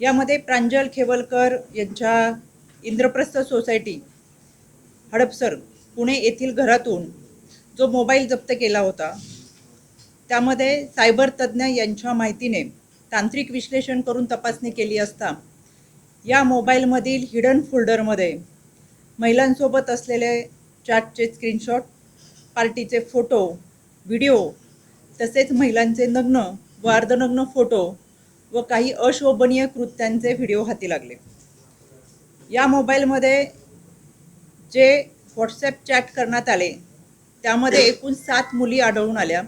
यामध्ये प्रांजल खेवलकर यांच्या इंद्रप्रस्थ सोसायटी हडपसर पुणे येथील घरातून जो मोबाईल जप्त केला होता त्यामध्ये सायबर तज्ज्ञ यांच्या माहितीने तांत्रिक विश्लेषण करून तपासणी केली असता या मोबाईलमधील हिडन फोल्डरमध्ये महिलांसोबत असलेले चॅटचे स्क्रीनशॉट पार्टीचे फोटो व्हिडिओ तसेच महिलांचे नग्न व अर्धनग्न फोटो व काही अशोभनीय कृत्यांचे व्हिडिओ हाती लागले. या मोबाईलमध्ये जे व्हॉट्सॲप चॅट करण्यात आले त्यामध्ये एकूण सात मुली आढळून आल्या.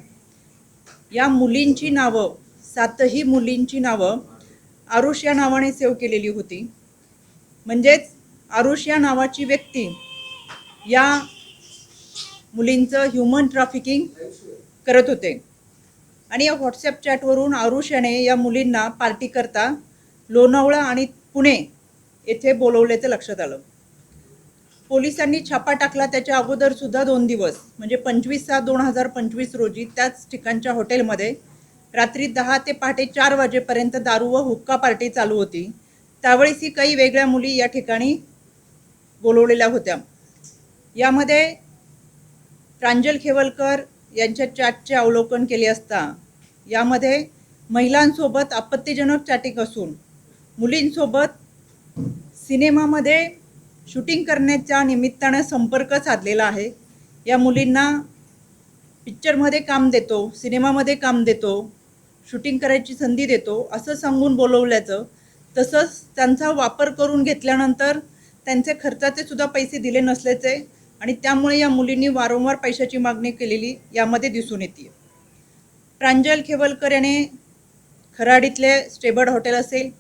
या मुलींची नावं सातही मुलींची नावं आरुष या नावाने सेव्ह केलेली होती. म्हणजेच आरुष या नावाची व्यक्ती या मुलींचं ह्युमन ट्रॅफिकिंग करत होते. आणि या व्हॉट्सॲप चॅटवरून आरुष याने या मुलींना पार्टी करता लोणावळा आणि पुणे येथे बोलवल्याचं लक्षात आलं. पोलिसांनी छापा टाकला त्याच्या अगोदर सुद्धा दोन दिवस म्हणजे पंचवीस सात दोन हजार पंचवीस रोजी त्याच ठिकाणच्या हॉटेलमध्ये रात्री दहा ते पहाटे चार वाजेपर्यंत दारू व हुक्का पार्टी चालू होती. त्यावेळेसही काही वेगळ्या मुली या ठिकाणी बोलवलेल्या होत्या. यामध्ये प्रांजल खेवलकर यांच्या चॅटचे अवलोकन केले असता यामध्ये महिलांसोबत आपत्तीजनक चॅटिंग असून मुलींसोबत सिनेमामध्ये शूटिंग करण्याच्या निमित्तानं संपर्क साधलेला आहे. या मुलींना पिक्चरमध्ये काम देतो सिनेमामध्ये काम देतो शूटिंग करायची संधी देतो असं सांगून बोलवल्याचं तसंच त्यांचा वापर करून घेतल्यानंतर त्यांचे खर्चाचे सुद्धा पैसे दिले नसल्याचे आणि त्यामुळे या मुलींनी वारंवार पैशाची मागणी केलेली यामध्ये दिसून येते. प्रांजल खेवलकर याने खराडीतले स्टेबर्ड हॉटेल असेल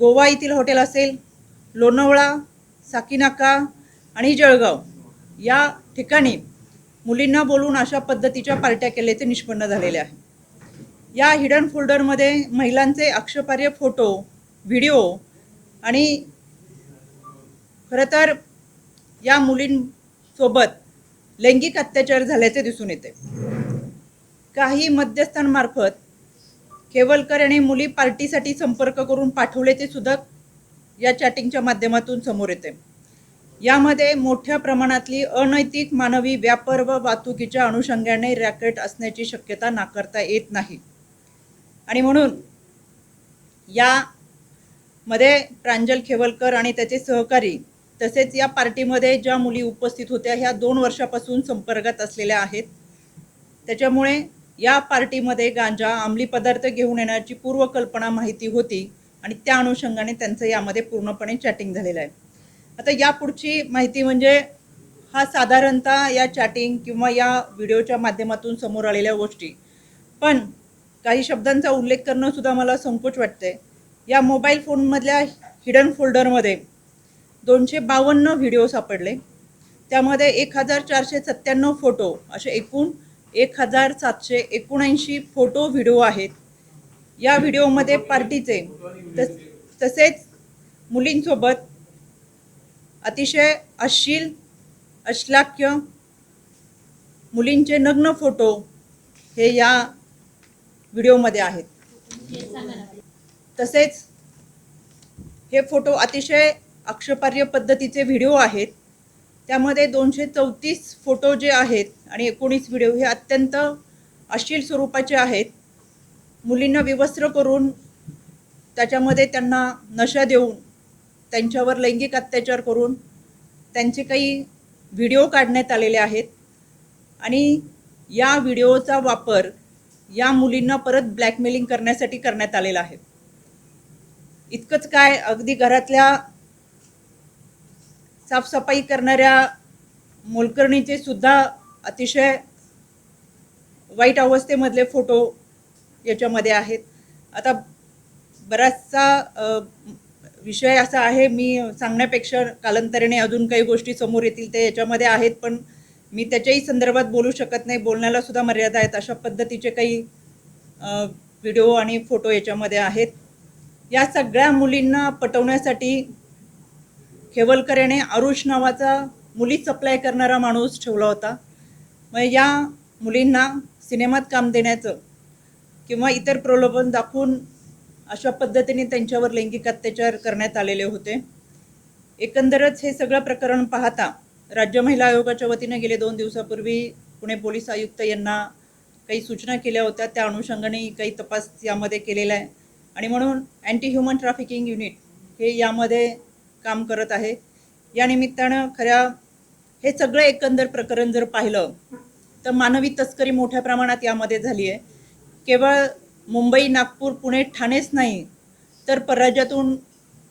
गोवा येथील हॉटेल असेल लोणावळा साकीनाका आणि जळगाव या ठिकाणी मुलींना बोलून अशा पद्धतीच्या पार्ट्या केल्याचे निष्पन्न झालेले आहे या हिडन फोल्डरमध्ये महिलांचे आक्षेपार्ह फोटो व्हिडिओ आणि खरं तर या मुलींसोबत लैंगिक अत्याचार झाल्याचे दिसून येते. काही मध्यस्थांमार्फत केवलकर यांनी मुली पार्टीसाठी संपर्क करून पाठवल्याचे सुद्धा या चॅटिंगच्या माध्यमातून समोर येते. यामध्ये मोठ्या प्रमाणातली अनैतिक मानवी व्यापार व वाहतुकीच्या अनुषंगाने रॅकेट असण्याची शक्यता नाकारता येत नाही. आणि म्हणून यामध्ये प्रांजल खेवलकर आणि त्याचे सहकारी तसेच या पार्टीमध्ये ज्या मुली उपस्थित होत्या ह्या दोन वर्षापासून संपर्कात असलेल्या आहेत. त्याच्यामुळे या पार्टीमध्ये गांजा अंमली पदार्थ घेऊन येण्याची पूर्वकल्पना माहिती होती आणि त्या अनुषंगाने त्यांचं यामध्ये पूर्णपणे चॅटिंग झालेलं आहे. आता या पुढची माहिती म्हणजे हा साधारणतः या चॅटिंग किंवा या व्हिडिओच्या माध्यमातून समोर आलेल्या गोष्टी. पण काही शब्दांचा उल्लेख करणं सुद्धा मला संकोच वाटते या मोबाईल फोनमधल्या हिडन फोल्डरमध्ये दोनशे बावन्न व्हिडिओ सापडले. त्यामध्ये एक हजार चारशे सत्त्याण्णव फोटो असे एकूण एक हजार सातशे एकोणऐंशी फोटो व्हिडिओ आहेत. या व्हिडिओमध्ये पार्टीचे तस तसेच मुलींसोबत अतिशय अश्लील अश्लाक्य मुलींचे नग्न फोटो हे या व्हिडिओमध्ये आहेत. तसेच हे फोटो अतिशय आक्षेपार्ह पद्धतीचे व्हिडिओ आहेत. त्यामध्ये दोनशे चौतीस फोटो जे आहेत आणि एकोणीस व्हिडिओ हे अत्यंत अश्लील स्वरूपाचे आहेत. मुलींना विवस्त्र करून त्याच्यामध्ये त्यांना नशा देऊन त्यांच्यावर लैंगिक अत्याचार करून त्यांचे काही व्हिडिओ काढण्यात आलेले आहेत. आणि या व्हिडिओचा वापर या मुलींना परत ब्लॅकमेलिंग करण्यासाठी करण्यात आलेला आहे. इतकंच काय अगदी घरातल्या साफसफाई करणाऱ्या मोलकर्णीचे सुद्धा अतिशय वाईट अवस्थेमधले फोटो याच्यामध्ये आहेत. आता बराचसा विषय असा आहे मी सांगण्यापेक्षा कालांतराने अजून काही गोष्टी समोर येतील ते याच्यामध्ये आहेत पण मी त्याच्याही संदर्भात बोलू शकत नाही. बोलण्याला सुद्धा मर्यादा आहेत अशा पद्धतीचे काही व्हिडिओ आणि फोटो याच्यामध्ये आहेत. या सगळ्या मुलींना पटवण्यासाठी खेवलकर याने आरुष नावाचा मुली सप्लाय करणारा माणूस ठेवला होता. मग या मुलींना सिनेमात काम देण्याचं किंवा इतर प्रलोभन दाखवून अशा पद्धतीने त्यांच्यावर लैंगिक अत्याचार करण्यात आलेले होते. एकंदरच हे सगळं प्रकरण पाहता राज्य महिला आयोगाच्या वतीनं गेले दोन दिवसापूर्वी पुणे पोलीस आयुक्त यांना काही सूचना केल्या होत्या. त्या अनुषंगाने काही तपास यामध्ये केलेला आहे. आणि म्हणून अँटी ह्युमन ट्रॅफिकिंग युनिट हे यामध्ये काम करत आहे. या निमित्तानं खऱ्या हे सगळं एकंदर प्रकरण जर पाहिलं तर मानवी तस्करी मोठ्या प्रमाणात यामध्ये झाली आहे. केवळ मुंबई नागपूर पुणे ठाणेच नाही तर परराज्यातून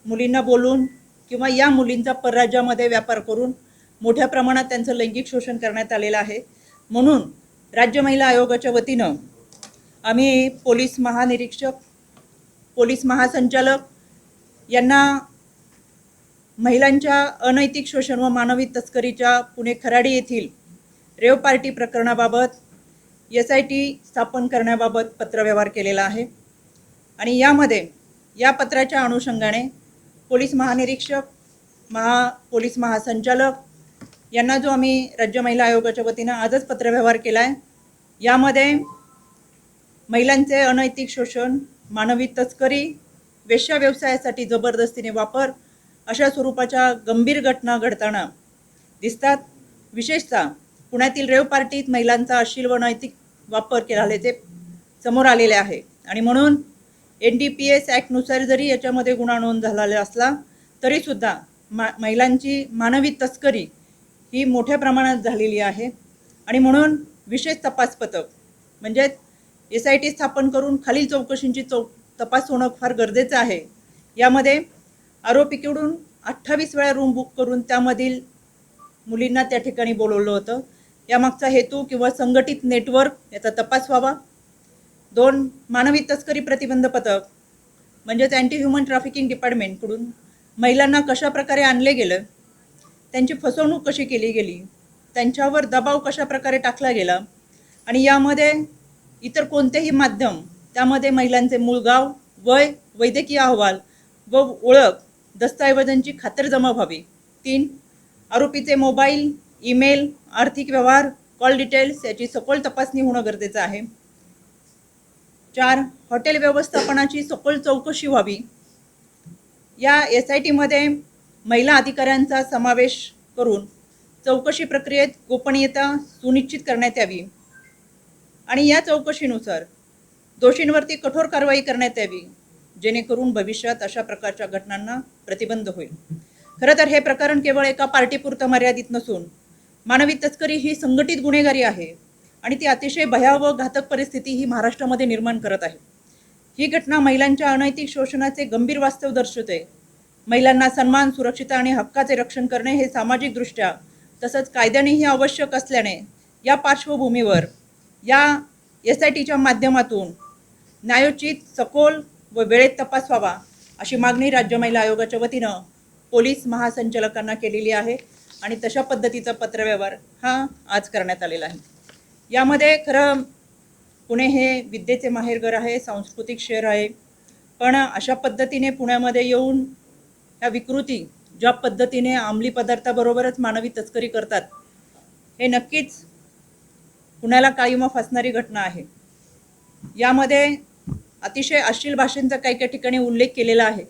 मुलींना बोलून किंवा या मुलींचा परराज्यामध्ये व्यापार करून मोठ्या प्रमाणात त्यांचं लैंगिक शोषण करण्यात आलेलं आहे. म्हणून राज्य महिला आयोगाच्या वतीनं आम्ही पोलीस महानिरीक्षक पोलीस महासंचालक यांना महिलांच्या अनैतिक शोषण व मानवी तस्करीच्या पुणे खराडी येथील रेव पार्टी प्रकरणाबाबत एस आय टी स्थापन करण्याबाबत पत्रव्यवहार केलेला आहे. आणि यामध्ये या पत्राच्या अनुषंगाने पोलीस महानिरीक्षक महा पोलीस महासंचालक यांना जो आम्ही राज्य महिला आयोगाच्या वतीनं आजच पत्रव्यवहार केला आहे यामध्ये महिलांचे अनैतिक शोषण मानवी तस्करी वेश्या व्यवसायासाठी जबरदस्तीने वापर अशा स्वरूपाच्या गंभीर घटना घडताना दिसतात. विशेषतः पुण्यातील रेव पार्टीत महिलांचा अश्लील व नैतिक वापर केल्याचे समोर आलेले आहे. आणि म्हणून एन डी पी एस ॲक्टनुसार जरी याच्यामध्ये गुन्हा नोंद झालेला असला तरीसुद्धा मा महिलांची मानवी तस्करी ही मोठ्या प्रमाणात झालेली आहे. आणि म्हणून विशेष तपास पथक म्हणजेच एस आय टी स्थापन करून खालील चौकशींची चौ तपास होणं फार गरजेचं आहे. यामध्ये आरोपीकडून अठ्ठावीस वेळा रूम बुक करून त्यामधील मुलींना त्या ठिकाणी बोलवलं होतं. यामागचा हेतू किंवा संघटित नेटवर्क याचा तपास व्हावा. दोन मानवी तस्करी प्रतिबंध पथक म्हणजेच अँटी ह्युमन ट्रॅफिकिंग डिपार्टमेंटकडून महिलांना कशा प्रकारे आणले गेलं त्यांची फसवणूक कशी केली गेली त्यांच्यावर दबाव कशा प्रकारे टाकला गेला आणि यामध्ये इतर कोणतेही माध्यम त्यामध्ये महिलांचे मूळ गाव वय वैद्यकीय अहवाल व ओळख दस्तऐवजांची खातरजमा व्हावी. तीन आरोपीचे मोबाईल ईमेल आर्थिक व्यवहार कॉल डिटेल्स याची सखोल तपासणी होणं गरजेचं आहे. चार हॉटेल व्यवस्थापनाची सखोल चौकशी व्हावी. या एस आय टीमध्ये महिला अधिकाऱ्यांचा समावेश करून चौकशी प्रक्रियेत गोपनीयता सुनिश्चित करण्यात यावी. आणि या चौकशीनुसार दोषींवरती कठोर कारवाई करण्यात यावी. जेणेकरून भविष्यात अशा प्रकारच्या घटनांना प्रतिबंध होईल. खरं तर हे प्रकरण केवळ एका पार्टीपुरतं मर्यादित नसून मानवी तस्करी ही संघटित गुन्हेगारी आहे आणि ती अतिशय भयावह घातक परिस्थिती ही महाराष्ट्रामध्ये निर्माण करत आहे. ही घटना महिलांच्या अनैतिक शोषणाचे गंभीर वास्तव दर्शवते. महिलांना सन्मान सुरक्षितता आणि हक्काचे रक्षण करणे हे सामाजिकदृष्ट्या तसंच कायद्यानेही आवश्यक असल्याने या पार्श्वभूमीवर या एस आय टीच्या माध्यमातून न्यायोचित सखोल व वेळेत तपास व्हावा अशी मागणी राज्य महिला आयोगाच्या वतीनं पोलीस महासंचालकांना केलेली आहे आणि तशा पद्धतीचा पत्रव्यवहार हा आज करण्यात आलेला आहे. यामध्ये खरं पुणे हे विद्येचे माहेरघर आहे सांस्कृतिक शहर आहे पण अशा पद्धतीने पुण्यामध्ये येऊन ह्या विकृती ज्या पद्धतीने अंमली पदार्थाबरोबरच मानवी तस्करी करतात हे नक्कीच पुण्याला कायम फासणारी घटना आहे. यामध्ये अतिशय अश्लील भाषेंचा काही काही ठिकाणी उल्लेख केलेला आहे.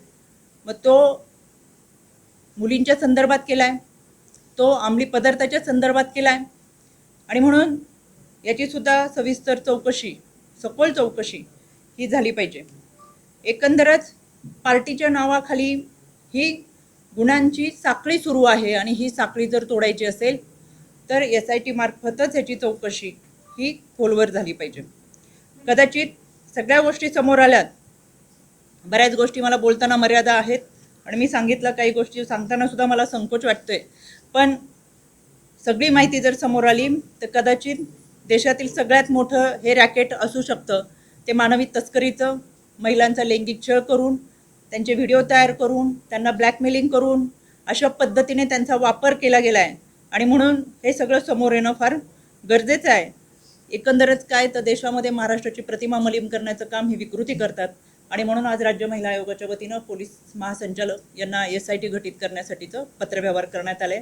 मग तो मुलींच्या संदर्भात केला आहे तो अंमली पदार्थाच्या संदर्भात केला आहे आणि म्हणून याचीसुद्धा सविस्तर चौकशी सखोल चौकशी ही झाली पाहिजे. एकंदरच पार्टीच्या नावाखाली ही गुणांची साखळी सुरू आहे आणि ही साखळी जर तोडायची असेल तर एस आय टी मार्फतच याची चौकशी ही खोलवर झाली पाहिजे. कदाचित सगळ्या गोष्टी समोर आल्यात. बऱ्याच गोष्टी मला बोलताना मर्यादा आहेत आणि मी सांगितलं काही गोष्टी सांगताना सुद्धा मला संकोच वाटतोय. पण सगळी माहिती जर समोर आली तर कदाचित देशातील सगळ्यात मोठं हे रॅकेट असू शकतं. ते मानवी तस्करीचं महिलांचा लैंगिक छळ करून त्यांचे व्हिडिओ तयार करून त्यांना ब्लॅकमेलिंग करून अशा पद्धतीने त्यांचा वापर केला गेला आहे आणि म्हणून हे सगळं समोर येणं फार गरजेचं आहे. एकंदरच काय तर देशामध्ये महाराष्ट्राची प्रतिमा मलिम करण्याचं काम ही विकृती करतात. आणि म्हणून आज राज्य महिला आयोगाच्या वतीनं पोलीस महासंचालक यांना एस आय टी घटित करण्यासाठीचं पत्रव्यवहार करण्यात आले